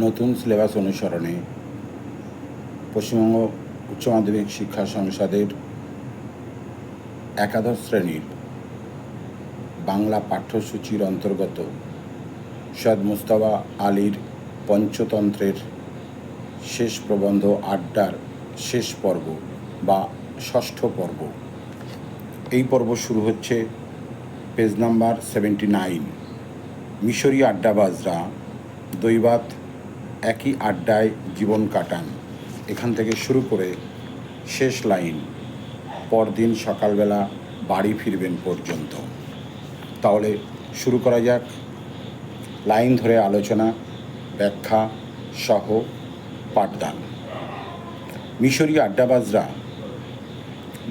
নতুন সিলেবাস অনুসরণে পশ্চিমবঙ্গ উচ্চ মাধ্যমিক শিক্ষা সংসদের একাদশ শ্রেণির বাংলা পাঠ্যসূচির অন্তর্গত সৈয়দ মুস্তফা আলীর পঞ্চতন্ত্রের শেষ প্রবন্ধ আড্ডার শেষ পর্ব বা ষষ্ঠ পর্ব। এই পর্ব শুরু হচ্ছে পেজ নাম্বার সেভেন্টি নাইন, মিশরি আড্ডাবাজরা দৈবাত একই আড্ডায় জীবন কাটান। এখান থেকে শুরু করে শেষ লাইন, পরদিন সকালবেলা বাড়ি ফিরবেন পর্যন্ত। তাহলে শুরু করা যাক। লাইন ধরে আলোচনা, ব্যাখ্যা সহ পাঠদান। মিশরি আড্ডাবাজরা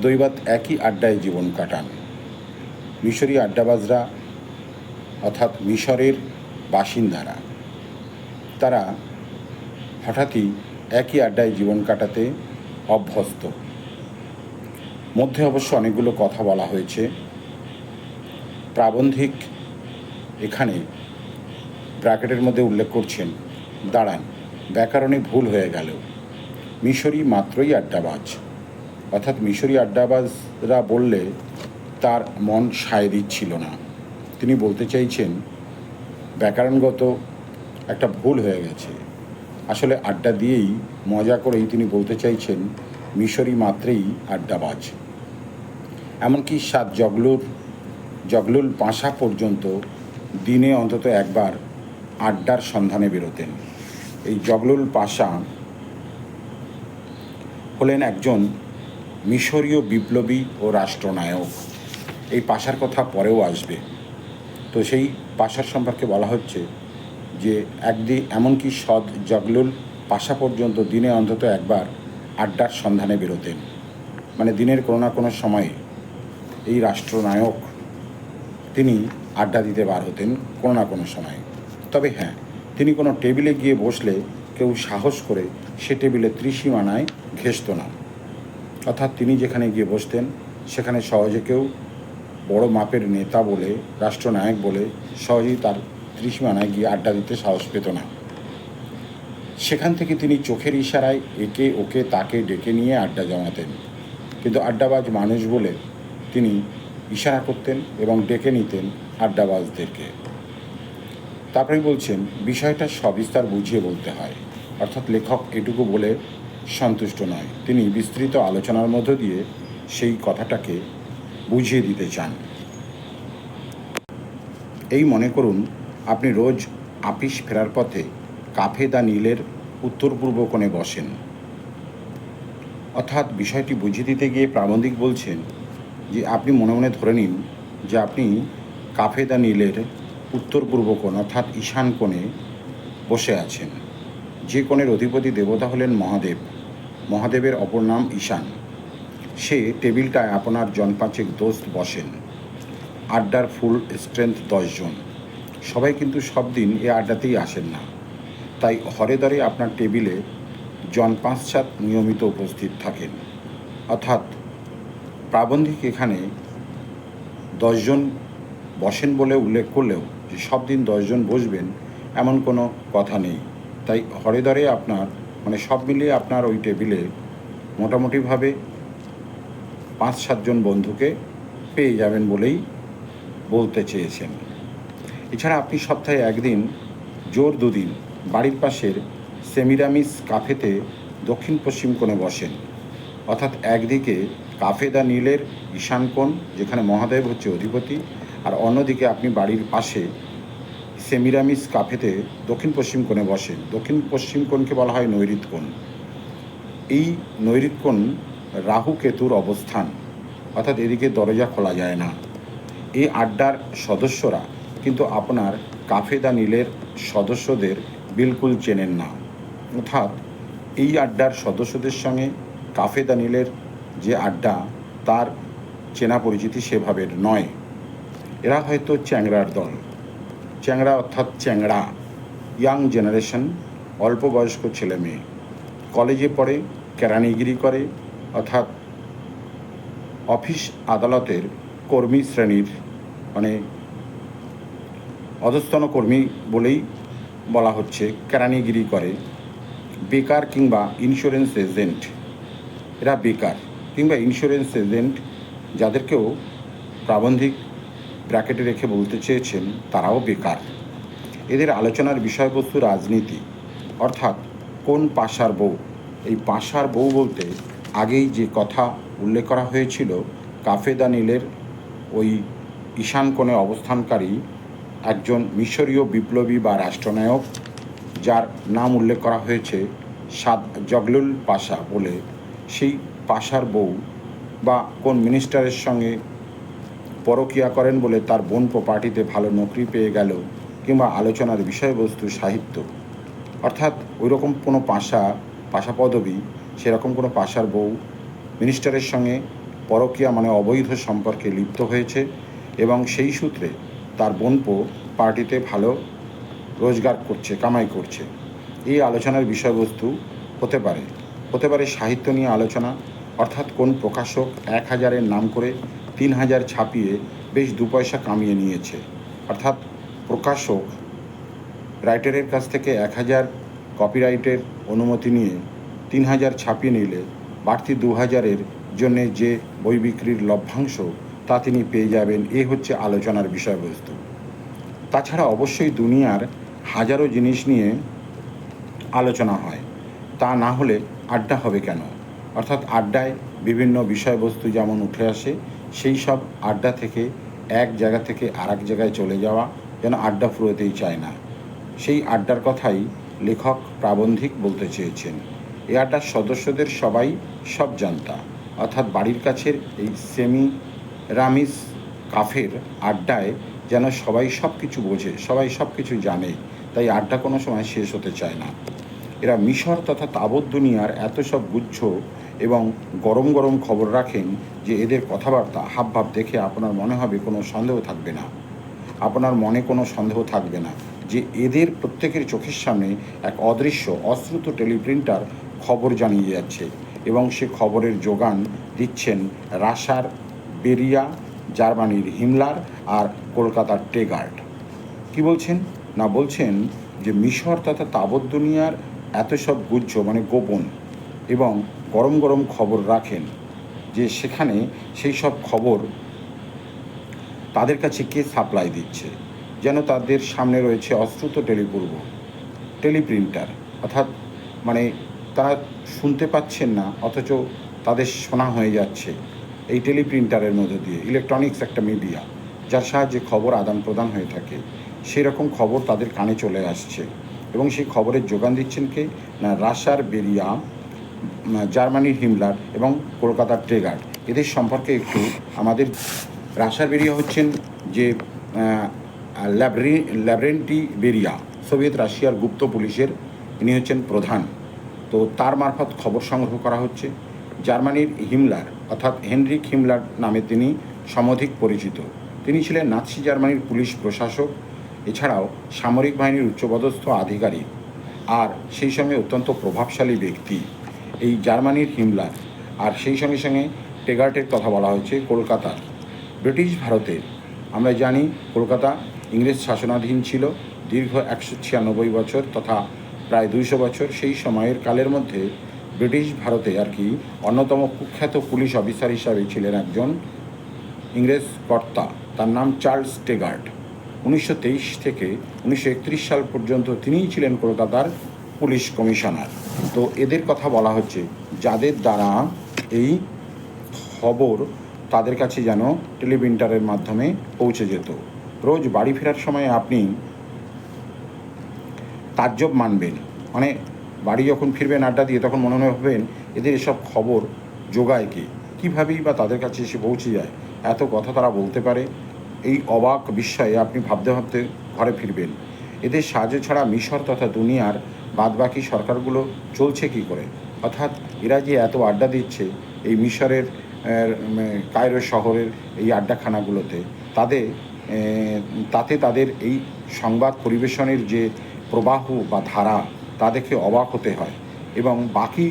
দৈবাত একই আড্ডায় জীবন কাটান। মিশরি আড্ডাবাজরা অর্থাৎ মিশরের বাসিন্দারা, তারা হঠাৎই একই আড্ডায় জীবন কাটাতে অভ্যস্ত। মধ্যে অবশ্য অনেকগুলো কথা বলা হয়েছে। প্রাবন্ধিক এখানে ব্র্যাকেটের মধ্যে উল্লেখ করছেন, দাঁড়ান, ব্যাকরণে ভুল হয়ে গেল মিশরি মাত্রই আড্ডাবাজ। অর্থাৎ মিশরি আড্ডাবাজরা বললে তার মন সায় দিচ্ছিল না। তিনি বলতে চাইছেন, ব্যাকরণগত একটা ভুল হয়ে গেছে। আসলে আড্ডা দিয়েই মজা করেই তিনি বলতে চাইছেন, মিশরি মাত্রেই আড্ডাবাজ। এমনকি সাত জগলুর, জগলুল পাশা পর্যন্ত দিনে অন্তত একবার আড্ডার সন্ধানে বেরোতেন। এই জগলুল পাশা হলেন একজন মিশরীয় বিপ্লবী ও রাষ্ট্রনায়ক। এই পাশার কথা পরেও আসবে। তো সেই পাশার সম্পর্কে বলা হচ্ছে যে একদিন এমনকি সদ জগলুল পাশা পর্যন্ত দিনে অন্তত একবার আড্ডার সন্ধানে বেরোতেন। মানে দিনের কোনো না কোনো সময়ে এই রাষ্ট্রনায়ক তিনি আড্ডা দিতে বার হতেন কোনো না কোনো সময়ে। তবে হ্যাঁ তিনি কোনো টেবিলে গিয়ে বসলে কেউ সাহস করে সে টেবিলে ত্রিসীমানায় ঘেসত না। অর্থাৎ তিনি যেখানে গিয়ে বসতেন, সেখানে সহজে কেউ বড় মাপের নেতা বলে, রাষ্ট্রনায়ক বলে সহজেই তার ত্রিসীমানায় গিয়ে আড্ডা দিতে সাহস পেত না। সেখান থেকে তিনি চোখের ইশারায় একে ওকে তাকে ডেকে নিয়ে আড্ডা জমাতেন। কিন্তু আড্ডাবাজ মানুষ বলে তিনি ইশারা করতেন এবং ডেকে নিতেন আড্ডাবাজদেরকে। তারপরে বলছেন, বিষয়টা সবিস্তার বুঝিয়ে বলতে হয়। অর্থাৎ লেখক এটুকু বলে সন্তুষ্ট নয়। তিনি বিস্তৃত আলোচনার মধ্য দিয়ে সেই কথাটাকে বুঝিয়ে দিতে চান। এই মনে করুন আপনি রোজ আপিস ফেরার পথে কাফে দা নীলের উত্তর পূর্ব কোণে বসেন। অর্থাৎ বিষয়টি বুঝিয়ে দিতে গিয়ে প্রাবন্ধিক বলছেন যে, আপনি মনে মনে ধরে নিন যে আপনি কাফে দা নীলের উত্তর পূর্ব কোণ অর্থাৎ ঈশান কোণে বসে আছেন। যে কোণের অধিপতি দেবতা হলেন মহাদেব। মহাদেবের অপর নাম ঈশান। সে টেবিলটায় আপনার জনপাঁচেক দোস্ত বসেন। আড্ডার ফুল স্ট্রেংথ দশজন সবাই কিন্তু সব দিন এ আড্ডাতেই আসেন না। তাই হরে দরে আপনার টেবিলে জন পাঁচ সাত নিয়মিত উপস্থিত থাকেন। অর্থাৎ প্রাবন্ধিক এখানে দশজন বসেন বলে উল্লেখ করলেও যে সব দিন দশজন বসবেন এমন কোনো কথা নেই। তাই হরে দরে আপনার মানে সব মিলিয়ে আপনার ওই টেবিলে মোটামুটিভাবে পাঁচ সাতজন বন্ধুকে পেয়ে যাবেন বলেই বলতে চেয়েছেন। এছাড়া আপনি সপ্তাহে একদিন জোর দুদিন বাড়ির পাশের সেমিরামিস কাফেতে দক্ষিণ পশ্চিম কোণে বসেন। অর্থাৎ একদিকে কাফে কাফেদা নীলের ঈশান কোণ, যেখানে মহাদেব হচ্ছে অধিপতি, আর অন্যদিকে আপনি বাড়ির পাশে সেমিরামিস কাফেতে দক্ষিণ পশ্চিম কোণে বসেন। দক্ষিণ পশ্চিম কোণকে বলা হয় নৈরিত কোণ। এই নৈরিত কোণ রাহু কেতুর অবস্থান। অর্থাৎ এদিকে দরজা খোলা যায় না। এই আড্ডার সদস্যরা কিন্তু আপনার কাফেদা নীলের সদস্যদের বিলকুল চেনেন না। অর্থাৎ এই আড্ডার সদস্যদের সঙ্গে কাফেদা নীলের যে আড্ডা, তার চেনা পরিচিতি সেভাবে নয়। এরা হয়তো চ্যাংড়ার দল। চ্যাংড়া অর্থাৎ চ্যাংড়া, ইয়াং জেনারেশন, অল্প বয়স্ক ছেলে মেয়ে। কলেজে পড়ে, কেরানিগিরি করে, অর্থাৎ অফিস আদালতের কর্মী শ্রেণির মানে অধস্তন কর্মী বলেই বলা হচ্ছে, কেরানিগিরি করে। বেকার কিংবা ইন্স্যুরেন্স এজেন্ট এরা বেকার কিংবা ইন্স্যুরেন্স এজেন্ট যাদেরকেও প্রাবন্ধিক ব্র্যাকেটে রেখে বলতে চেয়েছেন, তারাও বেকার। এদের আলোচনার বিষয়বস্তু রাজনীতি। অর্থাৎ কোন পাশার বউ? এই পাশার বউ বলতে আগেই যে কথা উল্লেখ করা হয়েছিল, কাফেদানিলের ওই ঈশান কোণে অবস্থানকারী একজন মিশরীয় বিপ্লবী বা রাষ্ট্রনায়ক, যার নাম উল্লেখ করা হয়েছে সাদ জগলুল পাশা বলে। সেই পাশার বউ বা কোন মিনিস্টারের সঙ্গে পরকিয়া করেন বলে তার বোন পার্টিতে ভালো নকরি পেয়ে গেল কিংবা আলোচনার বিষয়বস্তু সাহিত্য। অর্থাৎ ওই রকম কোনো পাশা পাশা পদবী, সেরকম কোনো পাশার বউ মিনিস্টারের সঙ্গে পরকিয়া মানে অবৈধ সম্পর্কে লিপ্ত হয়েছে এবং সেই সূত্রে তার বোনপো পার্টিতে ভালো রোজগার করছে, কামাই করছে। এই আলোচনার বিষয়বস্তু হতে পারে। হতে পারে সাহিত্য নিয়ে আলোচনা, অর্থাৎ কোন প্রকাশক এক হাজারের নাম করে তিন হাজার ছাপিয়ে বেশ দু পয়সা কামিয়ে নিয়েছে। অর্থাৎ প্রকাশক, রাইটারের কাছ থেকে এক হাজার কপিরাইটের অনুমতি নিয়ে তিন হাজার ছাপিয়ে নিলে বাড়তি দু হাজারের জন্যে যে বই বিক্রির লভ্যাংশ তা তিনি পেয়ে যাবেন। এ হচ্ছে আলোচনার বিষয়বস্তু। তাছাড়া অবশ্যই দুনিয়ার হাজারো জিনিস নিয়ে আলোচনা হয়। তা না হলে আড্ডা হবে কেন? অর্থাৎ আড্ডায় বিভিন্ন বিষয়বস্তু যেমন উঠে আসে, সেই সব আড্ডা থেকে এক জায়গা থেকে আর জায়গায় চলে যাওয়া যেন আড্ডা ফুরোতেই চায় না। সেই আড্ডার কথাই লেখক প্রাবন্ধিক বলতে চেয়েছেন। এই আড্ডার সদস্যদের সবাই সব জানতা। অর্থাৎ বাড়ির কাছের এই সেমি রামিস কাফের আড্ডায় যেন সবাই সব কিছু বোঝে, সবাই সব কিছু জানে। তাই আড্ডা কোনো সময় শেষ হতে চায় না। এরা মিশর তথা তাবৎ দুনিয়ার এত সব গুচ্ছ এবং গরম গরম খবর রাখেন যে এদের কথাবার্তা, হাবভাব দেখে আপনার মনে হবে কোনো সন্দেহ থাকবে না। আপনার মনে কোনো সন্দেহ থাকবে না যে এদের প্রত্যেকের চোখের সামনে এক অদৃশ্য, অশ্রুত টেলিপ্রিন্টার খবর জানিয়ে যাচ্ছে এবং সে খবরের যোগান দিচ্ছেন রাশার বেরিয়া, জার্মানির হিমলার আর কলকাতার টেগার্ড কি বলছেন? না, বলছেন যে মিশর তথা তাবৎ দুনিয়ার এত সব গুচ্ছ মানে গোপন এবং গরম গরম খবর রাখেন যে সেখানে সেই সব খবর তাদের কাছে কে সাপ্লাই দিচ্ছে? যেন তাদের সামনে রয়েছে অশ্রুত টেলিপূর্ব, টেলিপ্রিন্টার। অর্থাৎ মানে তারা শুনতে পাচ্ছেন না, অথচ তাদের শোনা হয়ে যাচ্ছে। এই টেলিপ্রিন্টারের মধ্যে দিয়ে, ইলেকট্রনিক্স একটা মিডিয়া যার সাহায্যে খবর আদান প্রদান হয়ে থাকে সেই রকম খবর তাদের কানে চলে আসছে। এবং সেই খবরের যোগান দিচ্ছেন কে? না রাশার বেরিয়া জার্মানির হিমলার এবং কলকাতার ট্রেগার্ড এদের সম্পর্কে একটু আমাদের রাশার বেরিয়া হচ্ছেন যে ল্যাবরি, ল্যাবরেন্টি বেরিয়া, সোভিয়েত রাশিয়ার গুপ্ত পুলিশের, ইনি হচ্ছেন প্রধান। তো তার মারফত খবর সংগ্রহ করা হচ্ছে। জার্মানির হিমলার অর্থাৎ হেনরিক হিমলার নামে তিনি সমধিক পরিচিত। তিনি ছিলেন নাৎসি জার্মানির পুলিশ প্রশাসক, এছাড়াও সামরিক বাহিনীর উচ্চপদস্থ আধিকারিক, আর সেই সঙ্গে অত্যন্ত প্রভাবশালী ব্যক্তি। এই জার্মানির হিমলার আর সেই সঙ্গে সঙ্গে টেগার্টের কথা বলা হয়েছে কলকাতার ব্রিটিশ ভারতে, আমরা জানি কলকাতা ইংরেজ শাসনাধীন ছিল, দীর্ঘ একশো ছিয়ানব্বই বছর তথা প্রায় দুইশো বছর সেই সময়ের কালের মধ্যে ব্রিটিশ ভারতে আর কি অন্যতম কুখ্যাত পুলিশ অফিসার হিসাবে ছিলেন একজন ইংরেজ কর্তা। তার নাম চার্লস টেগার্ড। উনিশশো তেইশ থেকে উনিশশো একত্রিশ সাল পর্যন্ত তিনিই ছিলেন কলকাতার পুলিশ কমিশনার। তো এদের কথা বলা হচ্ছে, যাদের দ্বারা এই খবর তাদের কাছে যেন টেলিপ্রিন্টারের মাধ্যমে পৌঁছে যেত। রোজ বাড়ি ফেরার সময় আপনি তাজ্জব মানবেন। মানে বাড়ি যখন ফিরবেন, আড্ডা দিয়ে, তখন মনে ভাববেন, এদের এসব খবর যোগায় কে? কীভাবেই বা তাদের কাছে এসে পৌঁছে যায়? এত কথা তারা বলতে পারে। এই অবাক বিস্ময়ে আপনি ভাবতে ভাবতে ঘরে ফিরবেন। এদের সাহায্য ছাড়া মিশর তথা দুনিয়ার বাদবাকি সরকারগুলো চলছে কি করে? অর্থাৎ এরা যে এত আড্ডা দিচ্ছে এই মিশরের কায়রো শহরের এই আড্ডাখানাগুলোতে তাদের তাতে তাদের এই সংবাদ পরিবেশনের যে প্রবাহ বা ধারা তা দেখে অবাক হতে হয় এবং বাকি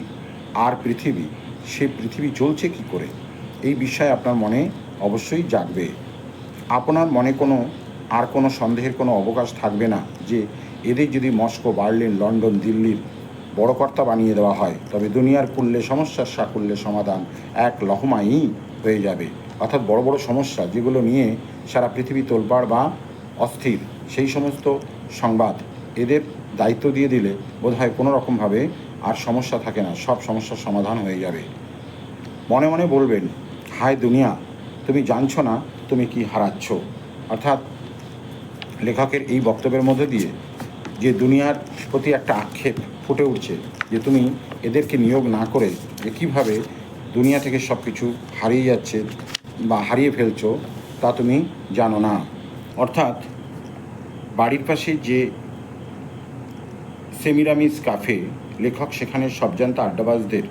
আর পৃথিবী, সে পৃথিবী চলছে কি করে? এই বিষয়ে আপনার মনে অবশ্যই জাগবে। আপনার মনে কোনো, আর কোনো সন্দেহের কোনো অবকাশ থাকবে না যে এদের যদি মস্কো, বার্লিন, লন্ডন, দিল্লির বড় কর্তা বানিয়ে দেওয়া হয়, তবে দুনিয়ার কুল্লে সমস্যার সাকুল্যে সমাধান এক লহমাই হয়ে যাবে। অর্থাৎ বড় বড় সমস্যা যেগুলো নিয়ে সারা পৃথিবী তোলপাড় বা অস্থির, সেই সমস্ত সংবাদ এদের দায়িত্ব দিয়ে দিলে বোধহয় কোনো রকমভাবে আর সমস্যা থাকে না, সব সমস্যার সমাধান হয়ে যাবে। মনে মনে বলবেন, হায় দুনিয়া, তুমি জানছো না তুমি কি হারাচ্ছ? অর্থাৎ লেখকের এই বক্তব্যের মধ্যে দিয়ে যে দুনিয়ার প্রতি একটা আক্ষেপ ফুটে উঠছে, যে তুমি এদেরকে নিয়োগ না করে যে কীভাবে দুনিয়া থেকে সব কিছু হারিয়ে যাচ্ছে বা হারিয়ে ফেলছো, তা তুমি জানো না। অর্থাৎ বাড়ির পাশে যে সেমিরামিস কাফে, লেখক সেখানে সবজান্তা আড্ডাবাজদের,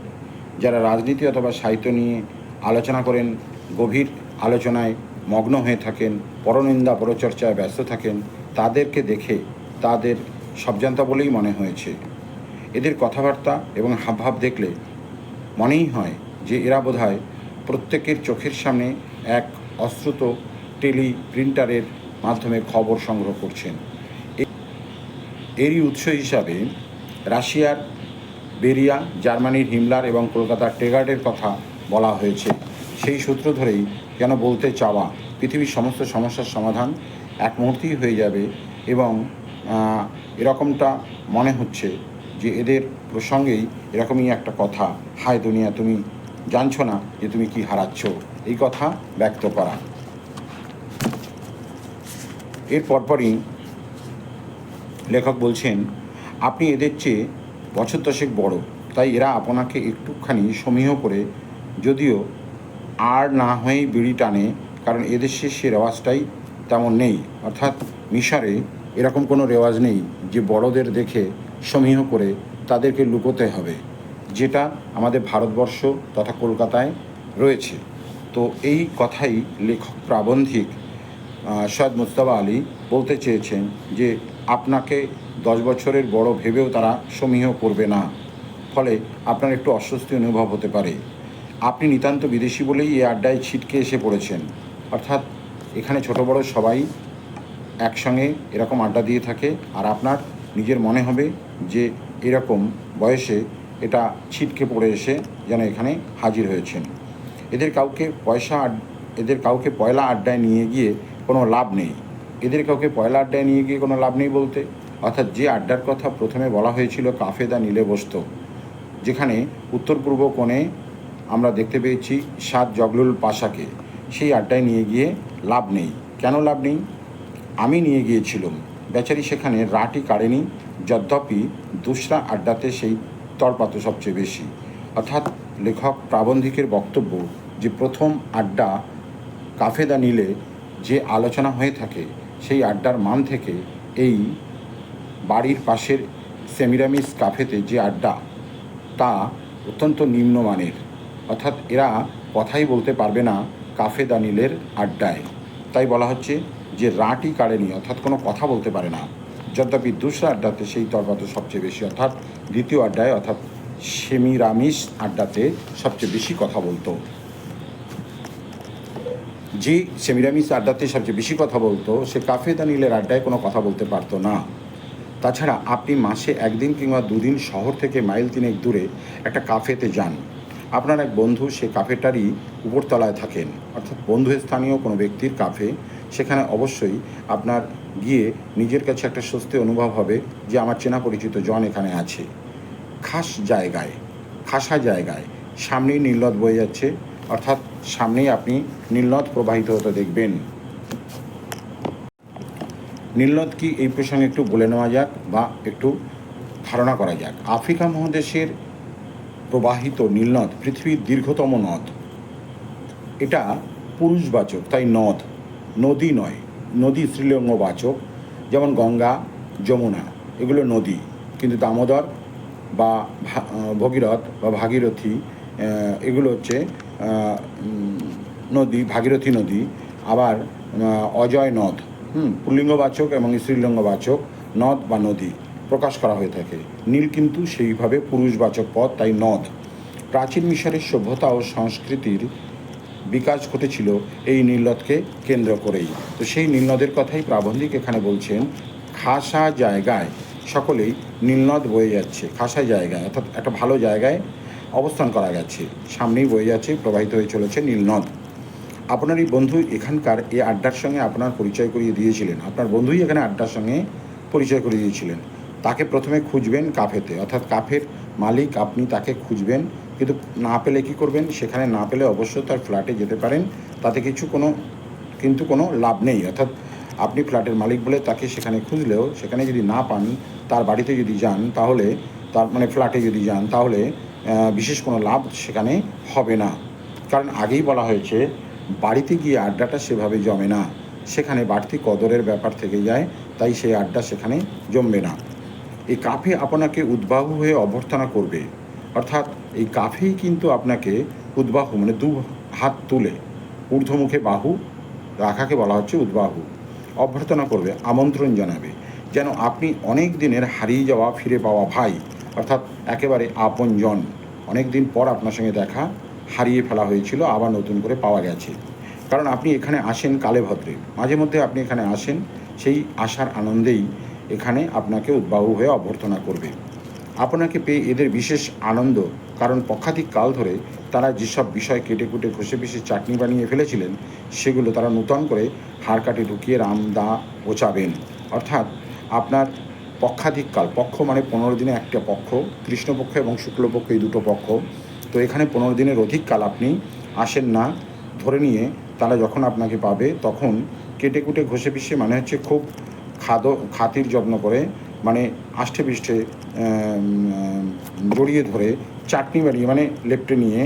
যারা রাজনীতি অথবা সাহিত্য নিয়ে আলোচনা করেন, গভীর আলোচনায় মগ্ন হয়ে থাকেন, পরনিন্দা পরচর্চায় ব্যস্ত থাকেন, তাদেরকে দেখে তাদের সবজান্তা বলেই মনে হয়েছে। এদের কথাবার্তা এবং হাবভাব দেখলে মনেই হয় যে এরা বোধহয় প্রত্যেকের চোখের সামনে এক অশ্রুত টেলি প্রিন্টারের মাধ্যমে খবর সংগ্রহ করছেন। এরই উৎস হিসাবে রাশিয়ার বেরিয়া, জার্মানির হিমলার এবং কলকাতার টেগার্ডের কথা বলা হয়েছে। সেই সূত্র ধরেই যেন বলতে চাওয়া পৃথিবীর সমস্ত সমস্যার সমাধান এক মুহূর্তেই হয়ে যাবে এবং এরকমটা মনে হচ্ছে যে এদের প্রসঙ্গেই এরকমই একটা কথা, হায় দুনিয়া, তুমি জানছো না যে তুমি কি হারাচ্ছ? এই কথা ব্যক্ত করা। এর পরপরই লেখক বলছেন, আপনি এদের চেয়ে বছর দশেক বড়। তাই এরা আপনাকে একটুখানি সমীহ করে, যদিও আর না হয়েই বিড়ি টানে, কারণ এদেশে সে রেওয়াজটাই তেমন নেই। অর্থাৎ মিশরে এরকম কোনো রেওয়াজ নেই যে বড়দের দেখে সমীহ করে তাদেরকে লুকোতে হবে, যেটা আমাদের ভারতবর্ষ তথা কলকাতায় রয়েছে। তো এই কথাই লেখক প্রাবন্ধিক সৈয়দ মুস্তফা আলী বলতে চেয়েছেন যে আপনাকে দশ বছরের বড় ভেবেও তারা সমীহ করবে না। ফলে আপনার একটু অস্বস্তি অনুভব হতে পারে। আপনি নিতান্ত বিদেশি বলেই এই আড্ডায় ছিটকে এসে পড়েছেন। অর্থাৎ এখানে ছোট বড় সবাই একসঙ্গে এরকম আড্ডা দিয়ে থাকে আর আপনার নিজের মনে হবে যে এরকম বয়সে এটা ছিটকে পড়ে এসে যেন এখানে হাজির হয়েছেন। এদের কাউকে পয়সা এদের কাউকে পয়লা আড্ডায় নিয়ে গিয়ে কোনো লাভ নেই। এদের কাউকে পয়লা আড্ডায় নিয়ে গিয়ে কোনো লাভ নেই বলতে। অর্থাৎ যে আড্ডার কথা প্রথমে বলা হয়েছিল কাফেদা নীলে বসত। যেখানে উত্তর পূর্ব কোণে আমরা দেখতে পেয়েছি সাত জগলুল পাশাকে। সেই আড্ডায় নিয়ে গিয়ে লাভ নেই। কেন লাভ নেই? আমি নিয়ে গিয়েছিলাম। বেচারি সেখানে রাটি কাড়েনি, যদ্যপি দুসরা আড্ডাতে সেই তরপাত সবচেয়ে বেশি। অর্থাৎ লেখক প্রাবন্ধিকের বক্তব্য যে প্রথম আড্ডা কাফেদা নিলে যে আলোচনা হয়ে থাকে সেই আড্ডার মান থেকে এই বাড়ির পাশের সেমিরামিস কাফেতে যে আড্ডা, তা অত্যন্ত নিম্নমানের। অর্থাৎ এরা কথাই বলতে পারবে না কাফে দানিলের আড্ডায়। তাই বলা হচ্ছে যে রাটি কাড়েনি, অর্থাৎ কোনো কথা বলতে পারে না। যদ্যপি দুসরা আড্ডাতে সেই তরবাত সবচেয়ে বেশি, অর্থাৎ দ্বিতীয় আড্ডায়, অর্থাৎ সেমিরামিস আড্ডাতে সবচেয়ে বেশি কথা বলতো। যে সেমিরামিস আড্ডাতে সবচেয়ে বেশি কথা বলতো। সে কাফে দানিলের আড্ডায় কোনো কথা বলতে পারতো না। তাছাড়া আপনি মাসে একদিন কিংবা দুদিন শহর থেকে মাইল তিনেক দূরে একটা কাফেতে যান। আপনার এক বন্ধু সে কাফেটারই উপরতলায় থাকেন। অর্থাৎ বন্ধু স্থানীয় কোনো ব্যক্তির কাফে, সেখানে অবশ্যই আপনার গিয়ে নিজের কাছে একটা স্বস্তি অনুভব হবে যে আমার চেনা পরিচিত জন এখানে আছে। খাস জায়গায়, খাসা জায়গায় সামনেই নীলনদ বয়ে যাচ্ছে। অর্থাৎ সামনেই আপনি নীলনদ প্রবাহিত হতে দেখবেন। নীলনদ কি এই প্রসঙ্গে একটু বলে নেওয়া যাক বা একটু ধারণা করা যাক। আফ্রিকা মহাদেশের প্রবাহিত নীলনদ পৃথিবীর দীর্ঘতম নদ। এটা পুরুষবাচক, তাই নদ। নদী নয়, নদী স্ত্রীলিঙ্গবাচক যেমন গঙ্গা, যমুনা, এগুলো নদী। কিন্তু দামোদর বা ভগীরথ বা ভাগীরথী এগুলো হচ্ছে নদী, ভাগীরথী নদী, আবার অজয় নদ, হুম, পুল্লিঙ্গবাচক এবং স্ত্রীলিঙ্গবাচক নদ বা নদী প্রকাশ করা হয়ে থাকে। নীল কিন্তু সেইভাবে পুরুষবাচক পদ তাই নদ। প্রাচীন মিশরের সভ্যতা ও সংস্কৃতির বিকাশ ঘটেছিল এই নীলনদকে কেন্দ্র করেই। তো সেই নীলনদের কথাই প্রাবন্ধিক এখানে বলছেন, খাসা জায়গায় সকলেই নীলনদ বয়ে যাচ্ছে। খাসা জায়গায়, অর্থাৎ একটা ভালো জায়গায় অবস্থান করা গেছে। সামনেই বয়ে যাচ্ছে, প্রবাহিত হয়ে চলেছে নীলনদ আপনার এই বন্ধু এখানকার এই আড্ডার সঙ্গে আপনার পরিচয় করিয়ে দিয়েছিলেন। আপনার বন্ধুই এখানে আড্ডার সঙ্গে পরিচয় করিয়ে দিয়েছিলেন। তাকে প্রথমে খুঁজবেন কাফেতে। অর্থাৎ কাফের মালিক আপনি তাকে খুঁজবেন, কিন্তু না পেলে কি করবেন? সেখানে না পেলে অবশ্যই তার ফ্ল্যাটে যেতে পারেন। তাতে কিছু কোনো, কিন্তু কোনো লাভ নেই। অর্থাৎ আপনি ফ্ল্যাটের মালিক বলে তাকে সেখানে খুঁজলেও, সেখানে যদি না পান, তার বাড়িতে যদি যান, তাহলে তার মানে ফ্ল্যাটে যদি যান, তাহলে বিশেষ কোনো লাভ সেখানে হবে না। কারণ আগেই বলা হয়েছে, বাড়িতে গিয়ে আড্ডাটা সেভাবে জমে না। সেখানে বাড়তি কদরের ব্যাপার থেকে যায়, তাই সেই আড্ডা সেখানে জমবে না। এই কাফে আপনাকে উদ্বাহ হয়ে অভ্যর্থনা করবে। অর্থাৎ এই কাফেই কিন্তু আপনাকে উদ্বাহু মানে দু হাত তুলে। ঊর্ধ্বমুখে বাহু, রাখাকে বলা হচ্ছে উদ্বাহু। অভ্যর্থনা করবে, আমন্ত্রণ জানাবে। যেন আপনি অনেক দিনের হারিয়ে যাওয়া, ফিরে পাওয়া ভাই, অর্থাৎ একেবারে আপনজন। অনেক দিন পর আপনার সঙ্গে দেখা, হারিয়ে ফেলা হয়েছিল, আবার নতুন করে পাওয়া গেছে। কারণ আপনি এখানে আসেন কালে ভদ্রে। মাঝে মধ্যে আপনি এখানে আসেন, সেই আসার আনন্দেই এখানে আপনাকে উদ্বাহু হয়ে অভ্যর্থনা করবে। আপনাকে পেয়ে এদের বিশেষ আনন্দ, কারণ পক্ষাধিক কাল ধরে তারা যেসব বিষয় কেটে কুটে ঘষে পিষে চাটনি বানিয়ে ফেলেছিলেন, সেগুলো তারা নূতন করে হাড় কাটে ঢুকিয়ে রাম দা ওচাবেন অর্থাৎ আপনার পক্ষাধিক কাল পক্ষ মানে পনেরো দিনে একটা পক্ষ, কৃষ্ণপক্ষ এবং শুক্লপক্ষ এই দুটো পক্ষ। তো এখানে পনেরো দিনের অধিক কাল আপনি আসেন না, ধরে নিয়ে তারা যখন আপনাকে পাবে তখন কেটে কুটে ঘষে পিষে মানে হচ্ছে খুব খাদ, খাতির যত্ন করে মানে আষ্টে পৃষ্ঠে জড়িয়ে ধরে চাটনি বাড়িয়ে মানে লেপটে নিয়ে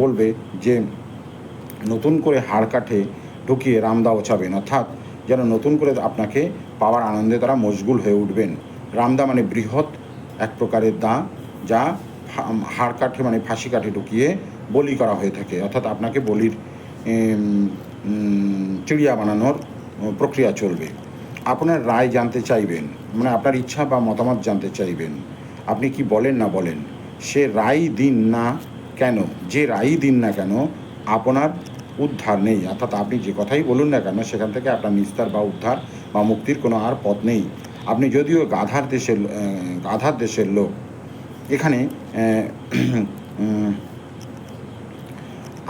বলবে যে নতুন করে হাড় কাঠে ঢুকিয়ে রামদা ওছাবেন অর্থাৎ যেন নতুন করে আপনাকে পাওয়ার আনন্দে তারা মশগুল হয়ে উঠবেন। রামদা মানে বৃহৎ এক প্রকারের দা, যা হাড় কাঠে মানে ফাঁসি কাঠে ঢুকিয়ে বলি করা হয়ে থাকে। অর্থাৎ আপনাকে বলির চিড়িয়া বানানোর প্রক্রিয়া চলবে। আপনার রায় জানতে চাইবেন মানে আপনার ইচ্ছা বা মতামত জানতে চাইবেন। আপনি কি বলেন না বলেন? সে রায় দিন না কেন? যে রায় দিন না কেন, আপনার উদ্ধার নেই। অর্থাৎ আপনি যে কথাই বলুন না কেন, সেখান থেকে আপনার নিস্তার বা উদ্ধার বা মুক্তির কোনো আর পথ নেই। আপনি যদিও গাধার দেশের গাধার দেশের লোক, এখানে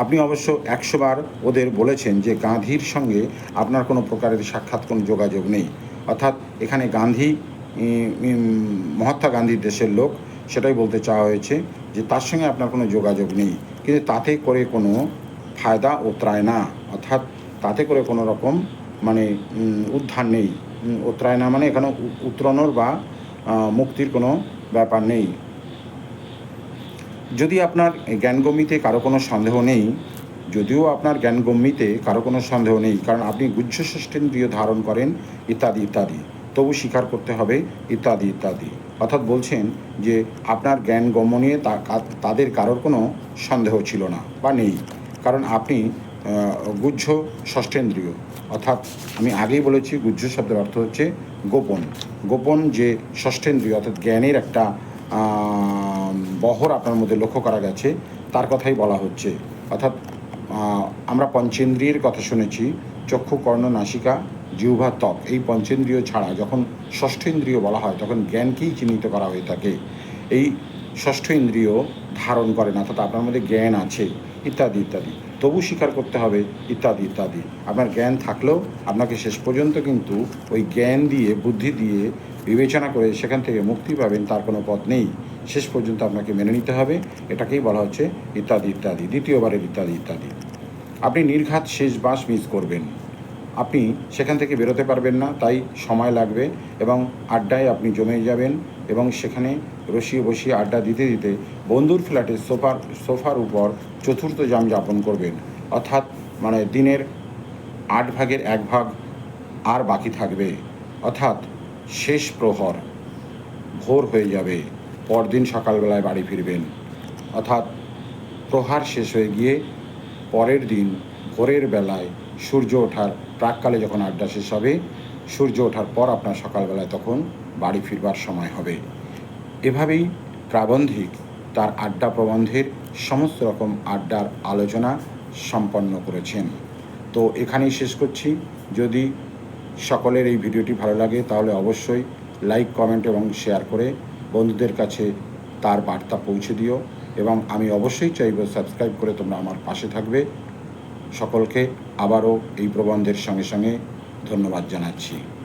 আপনি অবশ্য একশোবার ওদের বলেছেন যে গান্ধীর সঙ্গে আপনার কোনো প্রকারের সাক্ষাৎ, কোনো যোগাযোগ নেই। অর্থাৎ এখানে গান্ধী মহাত্মা গান্ধীর দেশের লোক, সেটাই বলতে চাওয়া হয়েছে যে তার সঙ্গে আপনার কোনো যোগাযোগ নেই। কিন্তু তাতে করে কোনো ফায়দা ও ত্রায় না অর্থাৎ তাতে করে কোনো রকম মানে উদ্ধার নেই। ও ত্রায় না মানে এখানে উ- উতরানোর বা মুক্তির কোনো ব্যাপার নেই। যদি আপনার জ্ঞানগম্যিতে কারও কোনো সন্দেহ নেই, যদিও আপনার জ্ঞানগম্যিতে কারও কোনো সন্দেহ নেই, কারণ আপনি ষষ্ঠেন্দ্রিয় ধারণ করেন, ইত্যাদি ইত্যাদি। তবু স্বীকার করতে হবে, ইত্যাদি ইত্যাদি। অর্থাৎ বলছেন যে, আপনার জ্ঞান গম্য নিয়ে তাদের কারোর কোনো সন্দেহ ছিল না বা নেই। কারণ আপনি গুহ্য ষষ্ঠেন্দ্রিয়। অর্থাৎ আমি আগেই বলেছি, গুহ্য শব্দের অর্থ হচ্ছে গোপন। গোপন যে ষষ্ঠেন্দ্রিয়, অর্থাৎ জ্ঞানের একটা বহর আপনার মধ্যে লক্ষ্য করা গেছে, তার কথাই বলা হচ্ছে। অর্থাৎ আমরা পঞ্চেন্দ্রিয়ের কথা শুনেছি, চক্ষু, কর্ণ, নাসিকা, জিহ্বা, ত্বক। এই পঞ্চেন্দ্রিয় ছাড়া যখন ষষ্ঠ ইন্দ্রিয় বলা হয়, তখন জ্ঞানকেই চিহ্নিত করা হয়ে থাকে। এই ষষ্ঠ ইন্দ্রিয় ধারণ করেন, অর্থাৎ আপনার মধ্যে জ্ঞান আছে। ইত্যাদি ইত্যাদি। তবু স্বীকার করতে হবে, ইত্যাদি ইত্যাদি। আপনার জ্ঞান থাকলেও আপনাকে শেষ পর্যন্ত কিন্তু ওই জ্ঞান দিয়ে, বুদ্ধি দিয়ে বিবেচনা করে সেখান থেকে মুক্তি পাবেন, তার কোনো পথ নেই। শেষ পর্যন্ত আপনাকে মেনে নিতে হবে। এটাকেই বলা হচ্ছে ইত্যাদি ইত্যাদি, দ্বিতীয়বারের ইত্যাদি ইত্যাদি। আপনি নির্ঘাত শেষ বাস মিস করবেন। আপনি সেখান থেকে বেরোতে পারবেন না, তাই সময় লাগবে এবং আড্ডায় আপনি জমে যাবেন এবং সেখানে রসিয়ে বসিয়ে আড্ডা দিতে দিতে বন্ধুর ফ্ল্যাটে সোফার সোফার উপর চতুর্থ জাম যাপন করবেন। অর্থাৎ মানে দিনের আট ভাগের এক ভাগ আর বাকি থাকবে। অর্থাৎ শেষ প্রহর ভোর হয়ে যাবে। পরদিন সকালবেলায় বাড়ি ফিরবেন। অর্থাৎ প্রহার শেষ হয়ে গিয়ে পরের দিন ভোরের বেলায় সূর্য ওঠার প্রাককালে যখন আড্ডা শেষ হবে, সূর্য ওঠার পর আপনার সকালবেলায় তখন বাড়ি ফিরবার সময় হবে। এভাবেই প্রাবন্ধিক তার আড্ডা প্রবন্ধের সমস্ত রকম আড্ডার আলোচনা সম্পন্ন করেছেন। তো এখানেই শেষ করছি। যদি সকলের এই ভিডিওটি ভালো লাগে, তাহলে অবশ্যই লাইক, কমেন্ট এবং শেয়ার করে বন্ধুদের কাছে তার বার্তা পৌঁছে দিও এবং আমি অবশ্যই চাইব সাবস্ক্রাইব করে তোমরা আমার পাশে থাকবে। সকলকে আবারও এই প্রবন্ধের সঙ্গে সঙ্গে ধন্যবাদ জানাচ্ছি।